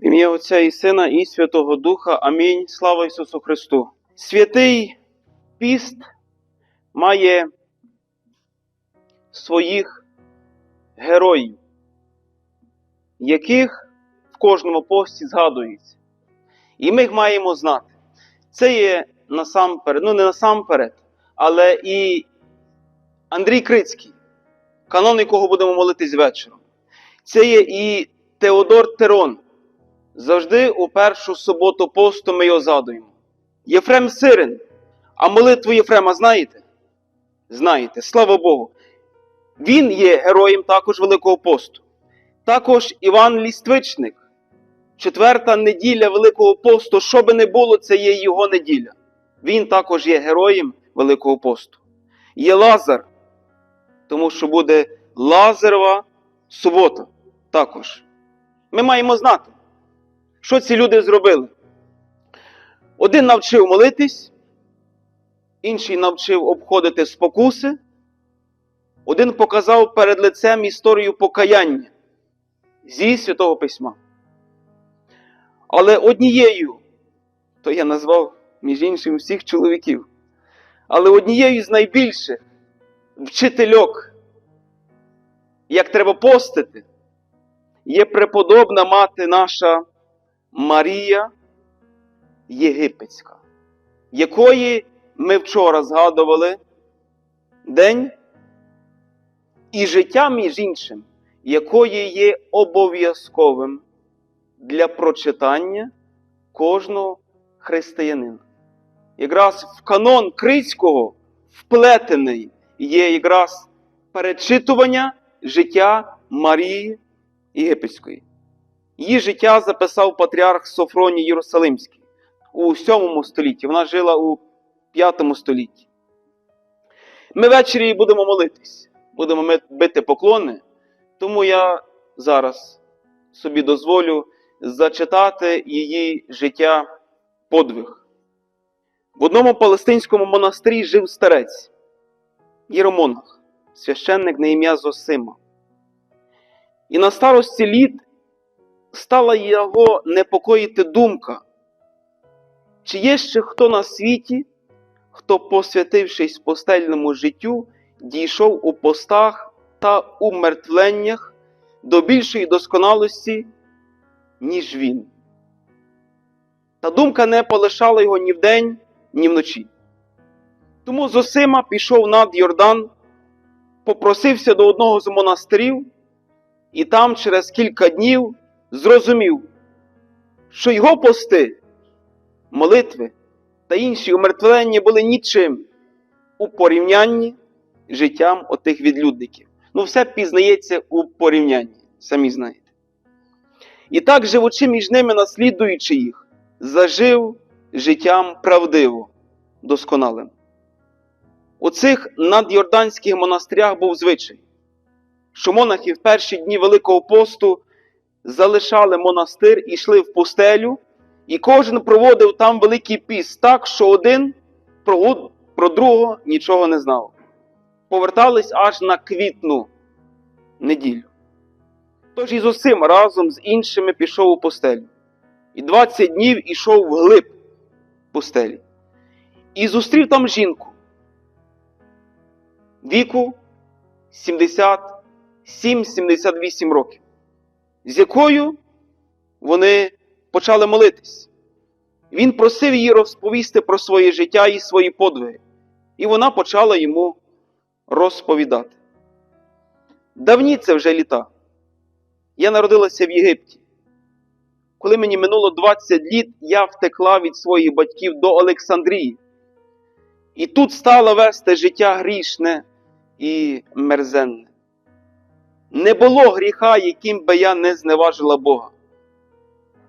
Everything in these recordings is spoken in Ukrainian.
В ім'я Отця і Сина і Святого Духа. Амінь. Слава Ісусу Христу. Святий піст має своїх героїв, яких в кожному пості згадується. І ми їх маємо знати. Це є насамперед, ну не насамперед, але і Андрій Крицький, канон якого будемо молитись вечором. Це є і Теодор Терон. Завжди у першу суботу посту ми його згадуємо. Єфрем Сирин. А молитву Єфрема знаєте? Знаєте, слава Богу. Він є героєм також Великого посту. Також Іван Ліствичник. Четверта неділя Великого посту, що би не було, це є його неділя. Він також є героєм Великого посту. Є Лазар, тому що буде Лазарова субота також. Ми маємо знати, що ці люди зробили. Один навчив молитись, інший навчив обходити спокуси, один показав перед лицем історію покаяння зі Святого Письма. Але однією, то я назвав, між іншим, всіх чоловіків, але однією з найбільших вчительок, як треба постити, є преподобна мати наша Марія Єгипетська, якої ми вчора згадували день і життя, між іншим, якої є обов'язковим для прочитання кожного християнина. Якраз в канон Крицького вплетений є якраз перечитування життя Марії Єгипетської. Її життя записав патріарх Софроній Єрусалимський у 7 столітті. Вона жила у 5 столітті. Ми ввечері будемо молитись, будемо бити поклони, тому я зараз собі дозволю зачитати її життя подвиг. В одному палестинському монастирі жив старець, єромонах, священник на ім'я Зосима. І на старості літ стала його непокоїти думка, чи є ще хто на світі, хто, посвятившись постельному життю, дійшов у постах та умертвленнях до більшої досконалості, ніж він. Та думка не полишала його ні вдень, ні вночі. Тому Зосима пішов над Йордан, попросився до одного з монастирів, і там через кілька днів зрозумів, що його пости, молитви та інші умертвлення були нічим у порівнянні з життям отих відлюдників. Ну, все пізнається у порівнянні, самі знаєте. І так, живучи між ними, наслідуючи їх, зажив життям правдиво, досконалим. У цих надйорданських монастирях був звичай, що монахи в перші дні Великого посту залишали монастир і йшли в пустелю, і кожен проводив там великий піст так, що один про, про другого нічого не знав. Повертались аж на квітну неділю. Тож і Зосим разом з іншими пішов у пустелю. І 20 днів ішов вглиб пустелі. І зустрів там жінку віку 77-78 років, з якою вони почали молитись. Він просив її розповісти про своє життя і свої подвиги, і вона почала йому розповідати. Давні це вже літа. Я народилася в Єгипті. Коли мені минуло 20 літ, я втекла від своїх батьків до Олександрії. І тут стала вести життя грішне і мерзенне. Не було гріха, яким би я не зневажила Бога.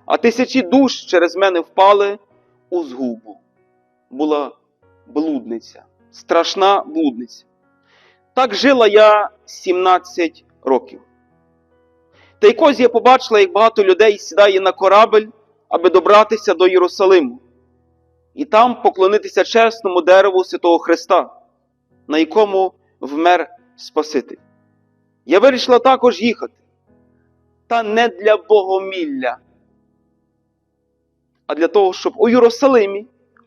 А тисячі душ через мене впали у згубу. Була блудниця, страшна блудниця. Так жила я 17 років. Та якось я побачила, як багато людей сідає на корабель, аби добратися до Єрусалиму, і там поклонитися чесному дереву Святого Христа, на якому вмер Спаситель. Я вирішила також їхати, та не для богомілля, а для того, щоб у Єрусалимі,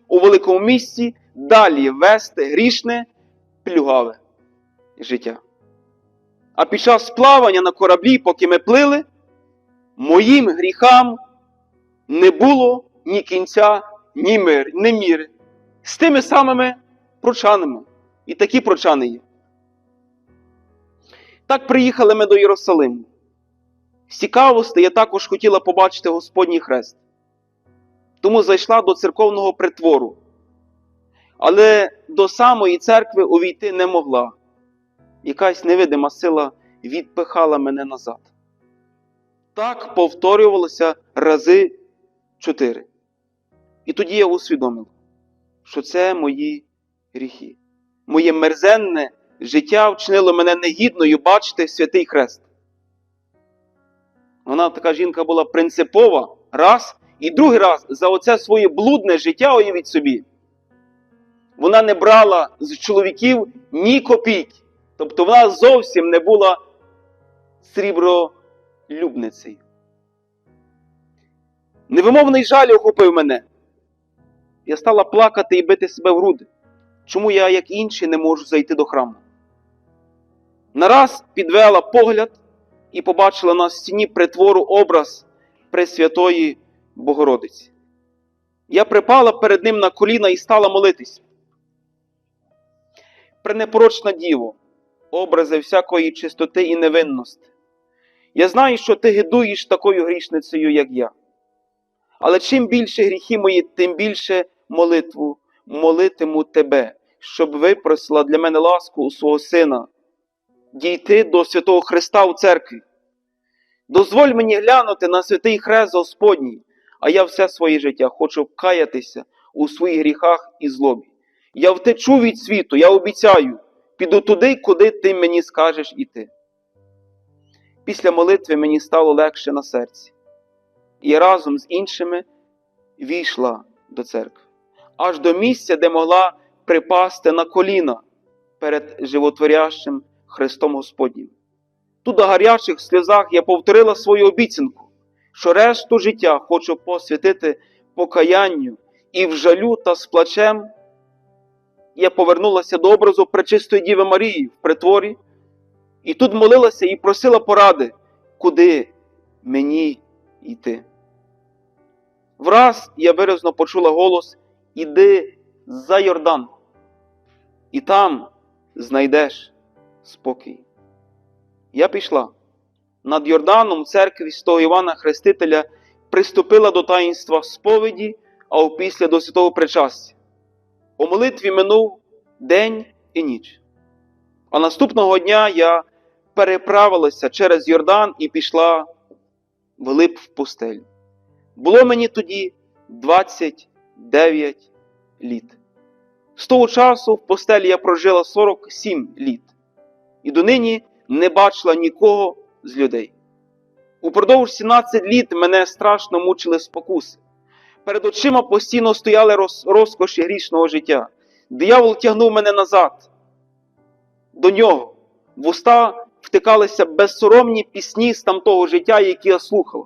у великому місті, далі вести грішне, плюгаве життя. А під час плавання на кораблі, поки ми плили, моїм гріхам не було ні кінця, ні мир, ні міри. З тими самими прочанами. І такі прочани є. Так приїхали ми до Єрусалиму. З цікавості я також хотіла побачити Господній хрест. Тому зайшла до церковного притвору. Але до самої церкви увійти не могла. Якась невидима сила відпихала мене назад. Так повторювалося рази чотири. І тоді я усвідомив, що це мої гріхи. Моє мерзенне життя вчинило мене негідною бачити святий хрест. Вона така жінка була принципова раз, і другий раз за оце своє блудне життя, уявіть собі. Вона не брала з чоловіків ні копійки. Тобто вона зовсім не була срібролюбницею. Невимовний жаль охопив мене. Я стала плакати і бити себе в груди. Чому я, як інші, не можу зайти до храму? Нараз підвела погляд і побачила на стіні притвору образ Пресвятої Богородиці. Я припала перед ним на коліна і стала молитись. Пренепорочна діво, образи всякої чистоти і невинності. Я знаю, що ти гидуєш такою грішницею, як я. Але чим більше гріхи мої, тим більше молитву молитиму тебе, щоб випросила для мене ласку у свого Сина, дійти до святого Христа у церкві. Дозволь мені глянути на святий хрест Господній, а я все своє життя хочу каятися у своїх гріхах і злобі. Я втечу від світу, я обіцяю, піду туди, куди ти мені скажеш іти. Після молитви мені стало легше на серці, і разом з іншими війшла до церкви, аж до місця, де могла припасти на коліна перед животворящим Христом Господнім. Тут, у гарячих сльозах, я повторила свою обіцянку, що решту життя хочу посвятити покаянню і в жалю та з плачем. Я повернулася до образу Пречистої Діви Марії в притворі, і тут молилася і просила поради, куди мені йти. Враз я виразно почула голос Іди за Йордан, і там знайдеш спокій. Я пішла. Над Йорданом в церкві святого Івана Хрестителя приступила до таїнства сповіді, а опісля до святого причастя. У молитві минув день і ніч. А наступного дня я переправилася через Йордан і пішла вглиб в пустелю. Було мені тоді 29 літ. З того часу в постелі я прожила 47 літ, і донині не бачила нікого з людей. Упродовж 17 літ мене страшно мучили спокуси. Перед очима постійно стояли роз, розкоші грішного життя. Диявол тягнув мене назад. До нього в уста втикалися безсоромні пісні з тамтого життя, які я слухала.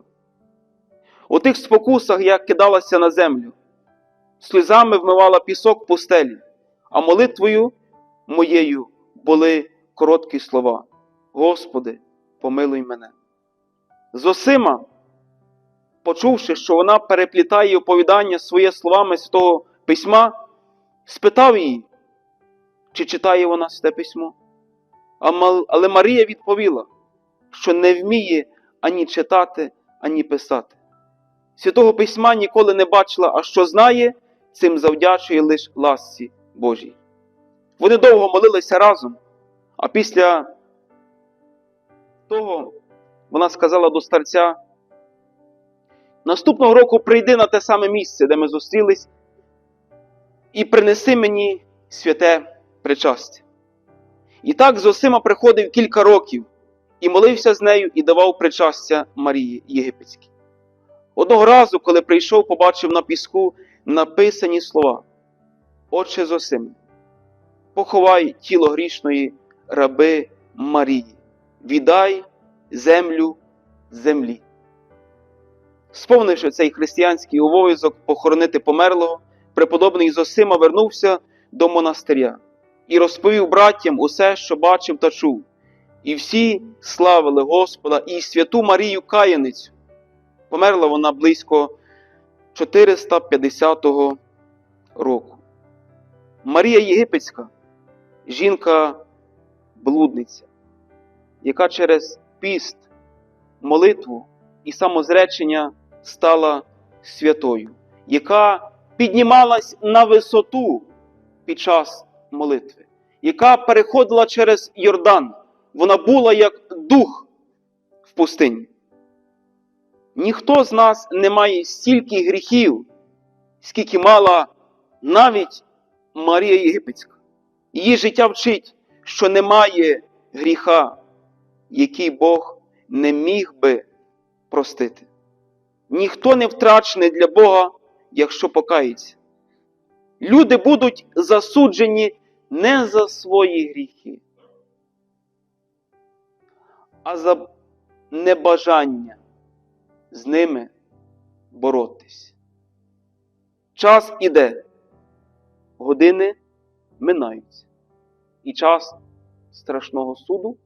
У тих спокусах я кидалася на землю, сльозами вмивала пісок пустелі, а молитвою моєю були короткі слова. Господи, помилуй мене. Зосима, почувши, що вона переплітає оповідання своє словами Святого Письма, спитав її, чи читає вона святе письмо. Але Марія відповіла, що не вміє ані читати, ані писати. Святого Письма ніколи не бачила, а що знає, цим завдячує лише ласці Божій. Вони довго молилися разом, а після того вона сказала до старця: наступного року прийди на те саме місце, де ми зустрілись, і принеси мені святе причастя. І так Зосима приходив кілька років і молився з нею і давав причастя Марії Єгипетській. Одного разу, коли прийшов, побачив на піску написані слова: Отче Зосим, поховай тіло грішної раби Марії, віддай землю землі. Сповнивши цей християнський обов'язок похоронити померлого, преподобний Зосима вернувся до монастиря і розповів братям усе, що бачив та чув. І всі славили Господа і святу Марію Каяницю. Померла вона близько 450 року. Марія Єгипетська, жінка-блудниця, яка через піст, молитву і самозречення стала святою, яка піднімалась на висоту під час молитви, яка переходила через Йордан. Вона була як дух в пустині. Ніхто з нас не має стільки гріхів, скільки мала навіть Марія Єгипетська. Її життя вчить, що немає гріха, який Бог не міг би простити. Ніхто не втрачений для Бога, якщо покається. Люди будуть засуджені не за свої гріхи, а за небажання з ними боротись. Час іде, години минаються, і час страшного суду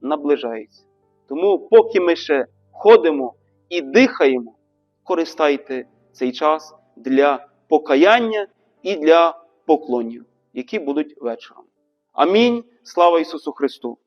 наближається. Тому, поки ми ще ходимо і дихаємо, користайте цей час для покаяння і для поклонів, які будуть вечором. Амінь. Слава Ісусу Христу!